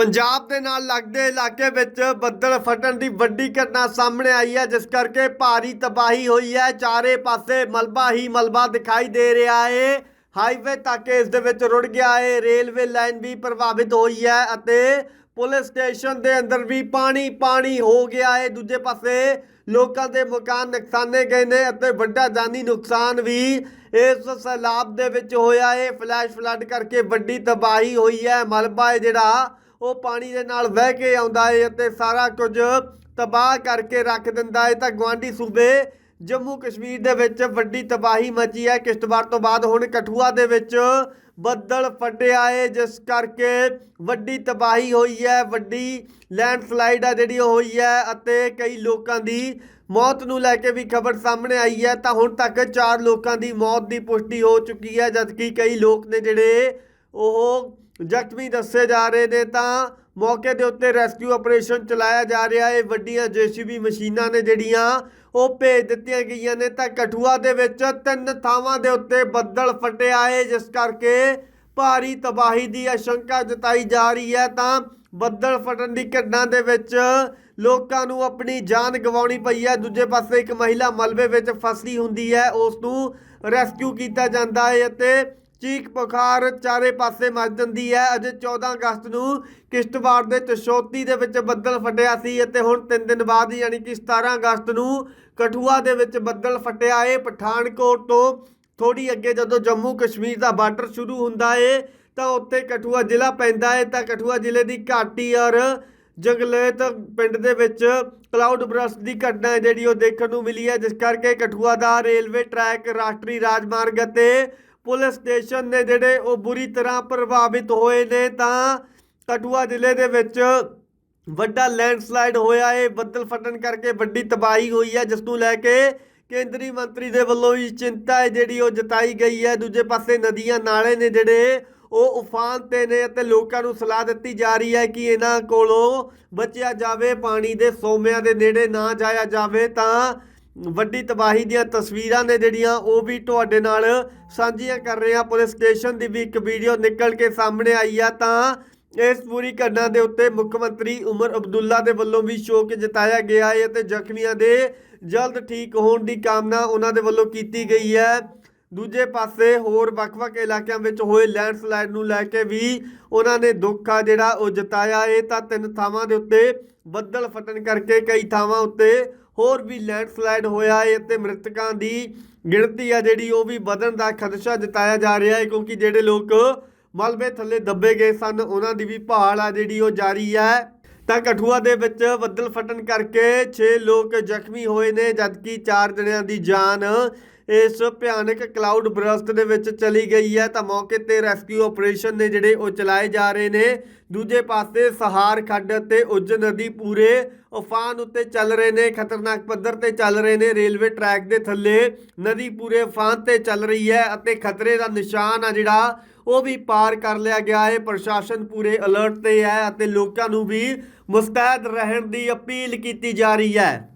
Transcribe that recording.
ਪੰਜਾਬ ਦੇ ਨਾਲ ਲੱਗਦੇ ਇਲਾਕੇ ਵਿੱਚ ਬੱਦਲ ਫਟਣ ਦੀ ਵੱਡੀ ਘਟਨਾ ਸਾਹਮਣੇ ਆਈ ਹੈ, ਜਿਸ ਕਰਕੇ ਭਾਰੀ ਤਬਾਹੀ ਹੋਈ ਹੈ। ਚਾਰੇ ਪਾਸੇ ਮਲਬਾ ਹੀ ਮਲਬਾ ਦਿਖਾਈ ਦੇ ਰਿਹਾ ਹੈ ਹਾਈਵੇ ਤੱਕ ਇਸ ਦੇ ਵਿੱਚ ਰੁੜ ਗਿਆ ਹੈ ਰੇਲਵੇ ਲਾਈਨ ਵੀ ਪ੍ਰਭਾਵਿਤ ਹੋਈ ਹੈ ਅਤੇ ਪੁਲਿਸ ਸਟੇਸ਼ਨ ਦੇ ਅੰਦਰ ਵੀ ਪਾਣੀ ਪਾਣੀ ਹੋ ਗਿਆ ਹੈ ਦੂਜੇ ਪਾਸੇ ਲੋਕਾਂ ਦੇ ਮਕਾਨ ਨੁਕਸਾਨੇ ਗਏ ਨੇ ਅਤੇ ਵੱਡਾ ਜਾਨੀ ਨੁਕਸਾਨ ਵੀ ਇਸ ਸੈਲਾਬ ਦੇ ਵਿੱਚ ਹੋਇਆ ਹੈ ਫਲੈਸ਼ ਫਲੱਡ ਕਰਕੇ ਵੱਡੀ ਤਬਾਹੀ ਹੋਈ ਹੈ। ਮਲਬਾ ਹੈ ਜਿਹੜਾ ਉਹ ਪਾਣੀ ਦੇ ਨਾਲ ਵਹਿ ਕੇ ਆਉਂਦਾ ਹੈ ਅਤੇ ਸਾਰਾ ਕੁਝ ਤਬਾਹ ਕਰਕੇ ਰੱਖ ਦਿੰਦਾ ਹੈ ਤਾਂ ਗਵਾਂਢੀ ਸੂਬੇ ਜੰਮੂ ਕਸ਼ਮੀਰ ਦੇ ਵਿੱਚ ਵੱਡੀ ਤਬਾਹੀ ਮਚੀ ਹੈ। ਕਿਸ਼ਤਵਾੜ ਤੋਂ ਬਾਅਦ ਹੁਣ ਕਠੂਆ ਦੇ ਵਿੱਚ ਬੱਦਲ ਫਟਿਆ ਹੈ ਜਿਸ ਕਰਕੇ ਵੱਡੀ ਤਬਾਹੀ ਹੋਈ ਹੈ। ਵੱਡੀ ਲੈਂਡਸਲਾਈਡ ਆ ਜਿਹੜੀ ਉਹ ਹੋਈ ਹੈ ਅਤੇ ਕਈ ਲੋਕਾਂ ਦੀ ਮੌਤ ਨੂੰ ਲੈ ਕੇ ਵੀ ਖਬਰ ਸਾਹਮਣੇ ਆਈ ਹੈ। ਤਾਂ ਹੁਣ ਤੱਕ 4 ਲੋਕਾਂ ਦੀ ਮੌਤ ਦੀ ਪੁਸ਼ਟੀ ਹੋ ਚੁੱਕੀ ਹੈ, ਜਦਕਿ ਕਈ ਲੋਕ ਨੇ ਜਿਹੜੇ ਉਹ ਜ਼ਖਮੀ ਦੱਸੇ ਜਾ ਰਹੇ ਨੇ ਤਾਂ ਮੌਕੇ ਦੇ ਉੱਤੇ ਰੈਸਕਿਊ ਆਪਰੇਸ਼ਨ ਚਲਾਇਆ ਜਾ ਰਿਹਾ ਹੈ। ਵੱਡੀਆਂ ਜੀਸੀਬੀ ਮਸ਼ੀਨਾਂ ਨੇ ਜਿਹੜੀਆਂ ਉਹ ਭੇਜ ਦਿੱਤੀਆਂ ਗਈਆਂ ਨੇ। ਤਾਂ ਕਠੂਆ ਦੇ ਵਿੱਚ ਤਿੰਨ ਥਾਵਾਂ ਦੇ ਉੱਤੇ ਬੱਦਲ ਫਟਿਆ ਹੈ, ਜਿਸ ਕਰਕੇ ਭਾਰੀ ਤਬਾਹੀ ਦੀ ਆਸ਼ੰਕਾ ਜਤਾਈ ਜਾ ਰਹੀ ਹੈ। ਤਾਂ ਬੱਦਲ ਫਟਣ ਦੀ ਘਟਨਾ ਦੇ ਵਿੱਚ ਲੋਕਾਂ ਨੂੰ ਆਪਣੀ ਜਾਨ ਗਵਾਉਣੀ ਪਈ ਹੈ। ਦੂਜੇ ਪਾਸੇ ਇੱਕ ਮਹਿਲਾ ਮਲਬੇ ਵਿੱਚ ਫਸੀ ਹੁੰਦੀ ਹੈ। ਉਸ ਨੂੰ ਰੈਸਕਿਊ ਕੀਤਾ ਜਾਂਦਾ ਹੈ ਅਤੇ ਚੀਕ ਪੁਕਾਰ ਚਾਰੇ ਪਾਸੇ ਮਚ ਜਾਂਦੀ ਹੈ। ਅਜੇ 14 ਅਗਸਤ ਨੂੰ ਕਿਸ਼ਤਵਾੜ ਦੇ ਚਸ਼ੋਤੀ ਦੇ ਵਿੱਚ ਬੱਦਲ ਫਟਿਆ ਸੀ ਅਤੇ ਹੁਣ 3 ਦਿਨ ਬਾਅਦ ਯਾਨੀ ਕਿ 17 ਅਗਸਤ ਨੂੰ ਕਠੂਆ ਦੇ ਵਿੱਚ ਬੱਦਲ ਫਟਿਆ। ਏ ਪਠਾਨਕੋਟ ਤੋਂ ਥੋੜੀ ਅੱਗੇ ਜਦੋਂ ਜੰਮੂ ਕਸ਼ਮੀਰ ਦਾ ਬਾਰਡਰ ਸ਼ੁਰੂ ਹੁੰਦਾ ਏ, ਤਾਂ ਉੱਥੇ ਕਠੂਆ ਜ਼ਿਲ੍ਹਾ ਪੈਂਦਾ ਏ। ਤਾਂ ਕਠੂਆ ਜ਼ਿਲ੍ਹੇ ਦੀ ਘਾਟੀ ਔਰ ਜੰਗਲੇਤ ਪਿੰਡ ਦੇ ਵਿੱਚ ਕਲਾਉਡ ਬਰਸਟ ਦੀ ਘਟਨਾ ਹੈ ਜਿਹੜੀ ਉਹ ਦੇਖਣ ਨੂੰ ਮਿਲੀ ਹੈ, ਜਿਸ ਕਰਕੇ ਕਠੂਆ ਦਾ ਰੇਲਵੇ ਟਰੈਕ ਰਾਸ਼ਟਰੀ ਰਾਜਮਾਰਗ ਅਤੇ ਪੁਲਿਸ ਸਟੇਸ਼ਨ ਨੇ ਜਿਹੜੇ ਉਹ ਬੁਰੀ ਤਰ੍ਹਾਂ ਪ੍ਰਭਾਵਿਤ ਹੋਏ ਨੇ, ਤਾਂ ਕਠੂਆ ਜ਼ਿਲ੍ਹੇ ਦੇ ਵਿੱਚ ਵੱਡਾ ਲੈਂਡਸਲਾਈਡ ਹੋਇਆ। ਹੈ ਬੱਦਲ ਫਟਣ ਕਰਕੇ ਵੱਡੀ ਤਬਾਹੀ ਹੋਈ ਹੈ, ਜਿਸ ਨੂੰ ਲੈ ਕੇ ਕੇਂਦਰੀ ਮੰਤਰੀ ਦੇ ਵੱਲੋਂ ਵੀ ਚਿੰਤਾ ਹੈ, ਜਿਹੜੀ ਉਹ ਜਤਾਈ ਗਈ ਹੈ। ਦੂਜੇ ਪਾਸੇ ਨਦੀਆਂ ਨਾਲੇ ਨੇ ਜਿਹੜੇ ਉਹ ਉਫਾਨ ਤੇ ਨੇ ਅਤੇ ਲੋਕਾਂ ਨੂੰ ਸਲਾਹ ਦਿੱਤੀ ਜਾ ਰਹੀ ਹੈ ਕਿ ਇਹਨਾਂ ਕੋਲੋਂ ਬਚਿਆ ਜਾਵੇ, ਪਾਣੀ ਦੇ ਸੋਮਿਆਂ ਦੇ ਨੇੜੇ ਨਾ ਜਾਇਆ ਜਾਵੇ, ਤਾਂ ਵੱਡੀ ਤਬਾਹੀ ਦੀਆਂ ਤਸਵੀਰਾਂ ਨੇ ਜਿਹੜੀਆਂ, ਉਹ ਵੀ ਤੁਹਾਡੇ ਨਾਲ ਸਾਂਝੀਆਂ ਕਰ ਰਹੇ ਹਾਂ। ਪੁਲਿਸ ਸਟੇਸ਼ਨ ਦੀ ਵੀ ਇੱਕ ਵੀਡੀਓ ਨਿਕਲ ਕੇ ਸਾਹਮਣੇ ਆਈ ਆ ਤਾਂ ਇਸ ਪੂਰੀ ਘਟਨਾ ਦੇ ਉੱਤੇ ਮੁੱਖ ਮੰਤਰੀ ਉਮਰ ਅਬਦੁੱਲਾ ਦੇ ਵੱਲੋਂ ਵੀ ਸ਼ੋਕ ਜਤਾਇਆ ਗਿਆ ਹੈ ਅਤੇ ਜ਼ਖਮੀਆਂ ਦੇ ਜਲਦ ਠੀਕ ਹੋਣ ਦੀ ਕਾਮਨਾ ਉਹਨਾਂ ਦੇ ਵੱਲੋਂ ਕੀਤੀ ਗਈ ਹੈ। ਦੂਜੇ ਪਾਸੇ ਹੋਰ ਵੱਖ-ਵੱਖ ਇਲਾਕਿਆਂ ਵਿੱਚ ਹੋਏ ਲੈਂਡਸਲਾਈਡ ਨੂੰ ਲੈ ਕੇ ਵੀ ਉਹਨਾਂ ਨੇ ਦੁੱਖ ਆ ਜਿਹੜਾ ਉਹ ਜਤਾਇਆ ਹੈ। ਤਾਂ ਤਿੰਨ ਥਾਵਾਂ ਦੇ ਉੱਤੇ ਬੱਦਲ ਫਟਣ ਕਰਕੇ ਕਈ ਥਾਵਾਂ ਉੱਤੇ ਹੋਰ ਵੀ ਲੈਂਡਸਲਾਈਡ ਹੋਇਆ ਹੈ ਅਤੇ ਮ੍ਰਿਤਕਾਂ ਦੀ ਗਿਣਤੀ ਆ ਜਿਹੜੀ ਉਹ ਵੀ ਵਧਣ ਦਾ ਖਦਸ਼ਾ ਜਤਾਇਆ ਜਾ ਰਿਹਾ ਹੈ ਕਿਉਂਕਿ ਜਿਹੜੇ ਲੋਕ ਮਲਬੇ ਥੱਲੇ ਦੱਬੇ ਗਏ ਸਨ, ਉਹਨਾਂ ਦੀ ਵੀ ਭਾਲ ਆ ਜਿਹੜੀ ਉਹ ਜਾਰੀ ਹੈ। ਤਾਂ ਕਠੂਆ ਦੇ ਵਿੱਚ ਬੱਦਲ ਫਟਣ ਕਰਕੇ 6 ਲੋਕ ਜ਼ਖਮੀ ਹੋਏ ਨੇ, ਜਦਕਿ 4 ਜਣਿਆਂ ਦੀ ਜਾਨ ਇਸ ਭਿਆਨਕ ਕਲਾਊਡ ਬਰਸਟ ਦੇ ਵਿੱਚ ਚਲੀ ਗਈ ਹੈ, ਤਾਂ ਮੌਕੇ ਤੇ ਰੈਸਕਿਊ ਆਪਰੇਸ਼ਨ ਨੇ ਜਿਹੜੇ ਉਹ ਚਲਾਏ ਜਾ ਰਹੇ ਨੇ। ਦੂਜੇ ਪਾਸੇ ਸਹਾਰ ਖੱਡ ਅਤੇ ਉੱਜ ਨਦੀ ਪੂਰੇ ਉਫਾਨ ਉੱਤੇ ਚੱਲ ਰਹੇ ਨੇ, ਖਤਰਨਾਕ ਪੱਧਰ ਤੇ ਚੱਲ ਰਹੇ ਨੇ। ਰੇਲਵੇ ਟਰੈਕ ਦੇ ਥੱਲੇ ਨਦੀ ਪੂਰੇ ਉਫਾਨ ਤੇ ਚੱਲ ਰਹੀ ਹੈ ਅਤੇ ਖਤਰੇ ਦਾ ਨਿਸ਼ਾਨ ਆ ਜਿਹੜਾ, ਉਹ ਵੀ ਪਾਰ ਕਰ ਲਿਆ ਗਿਆ ਹੈ। ਪ੍ਰਸ਼ਾਸਨ ਪੂਰੇ ਅਲਰਟ ਤੇ ਹੈ ਅਤੇ ਲੋਕਾਂ ਨੂੰ ਵੀ ਮੁਸਤੈਦ ਰਹਿਣ ਦੀ ਅਪੀਲ ਕੀਤੀ ਜਾ ਰਹੀ ਹੈ।